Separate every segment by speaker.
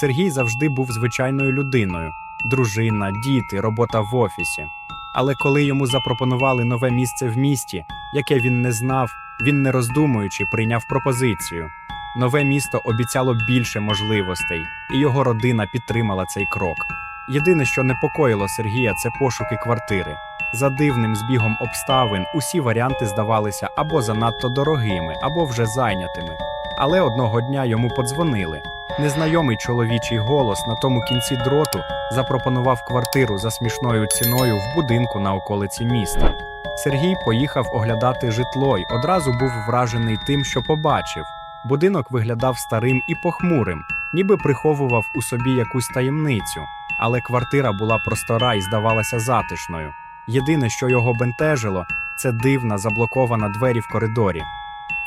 Speaker 1: Сергій завжди був звичайною людиною: дружина, діти, робота в офісі. Але коли йому запропонували нове місце в місті, яке він не знав, він, не роздумуючи, прийняв пропозицію. Нове місто обіцяло більше можливостей, і його родина підтримала цей крок. Єдине, що непокоїло Сергія, це пошуки квартири. За дивним збігом обставин усі варіанти здавалися або занадто дорогими, або вже зайнятими. Але одного дня йому подзвонили. Незнайомий чоловічий голос на тому кінці дроту запропонував квартиру за смішною ціною в будинку на околиці міста. Сергій поїхав оглядати житло й одразу був вражений тим, що побачив. Будинок виглядав старим і похмурим, ніби приховував у собі якусь таємницю, але квартира була простора і здавалася затишною. Єдине, що його бентежило, це дивна заблокована двері в коридорі.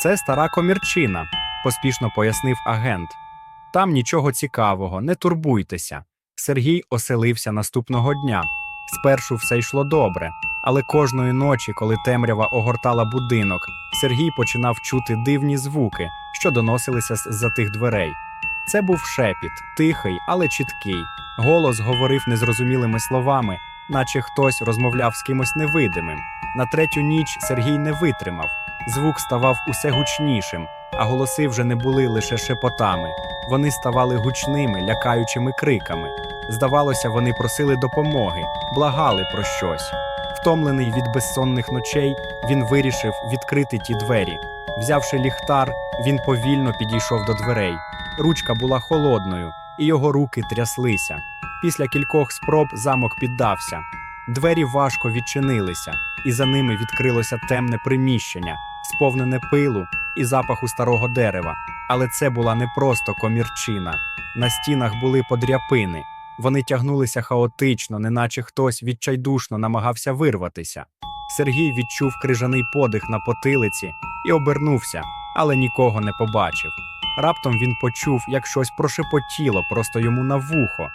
Speaker 1: Це стара комірчина, поспішно пояснив агент. Там нічого цікавого, не турбуйтеся. Сергій оселився наступного дня. Спершу все йшло добре, але кожної ночі, коли темрява огортала будинок, Сергій починав чути дивні звуки, що доносилися з за тих дверей. Це був шепіт, тихий, але чіткий. Голос говорив незрозумілими словами, наче хтось розмовляв з кимось невидимим. На третю ніч Сергій не витримав. Звук ставав усе гучнішим, а голоси вже не були лише шепотами. Вони ставали гучними, лякаючими криками. Здавалося, вони просили допомоги, благали про щось. Втомлений від безсонних ночей, він вирішив відкрити ті двері. Взявши ліхтар, він повільно підійшов до дверей. Ручка була холодною, і його руки тряслися. Після кількох спроб замок піддався. Двері важко відчинилися, і за ними відкрилося темне приміщення, сповнене пилу і запаху старого дерева. Але це була не просто комірчина. На стінах були подряпини. Вони тягнулися хаотично, неначе хтось відчайдушно намагався вирватися. Сергій відчув крижаний подих на потилиці і обернувся, але нікого не побачив. Раптом він почув, як щось прошепотіло просто йому на вухо.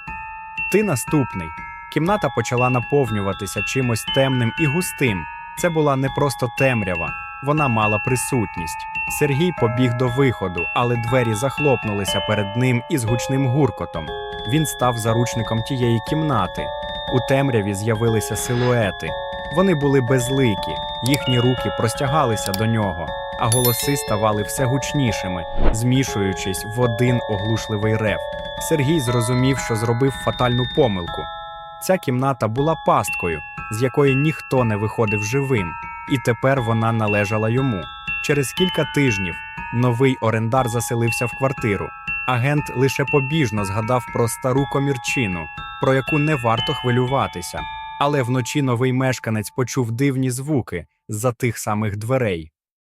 Speaker 1: Ти наступний. Кімната почала наповнюватися чимось темним і густим. Це була не просто темрява, вона мала присутність. Сергій побіг до виходу, але двері захлопнулися перед ним із гучним гуркотом. Він став заручником тієї кімнати. У темряві з'явилися силуети. Вони були безликі, їхні руки простягалися до нього, а голоси ставали все гучнішими, змішуючись в один оглушливий рев. Сергій зрозумів, що зробив фатальну помилку. Ця кімната була пасткою, з якої ніхто не виходив живим, і тепер вона належала йому. Через кілька тижнів новий орендар заселився в квартиру. Агент лише побіжно згадав про стару комірчину, про яку не варто хвилюватися. Але вночі новий мешканець почув дивні звуки з-за тих самих дверей.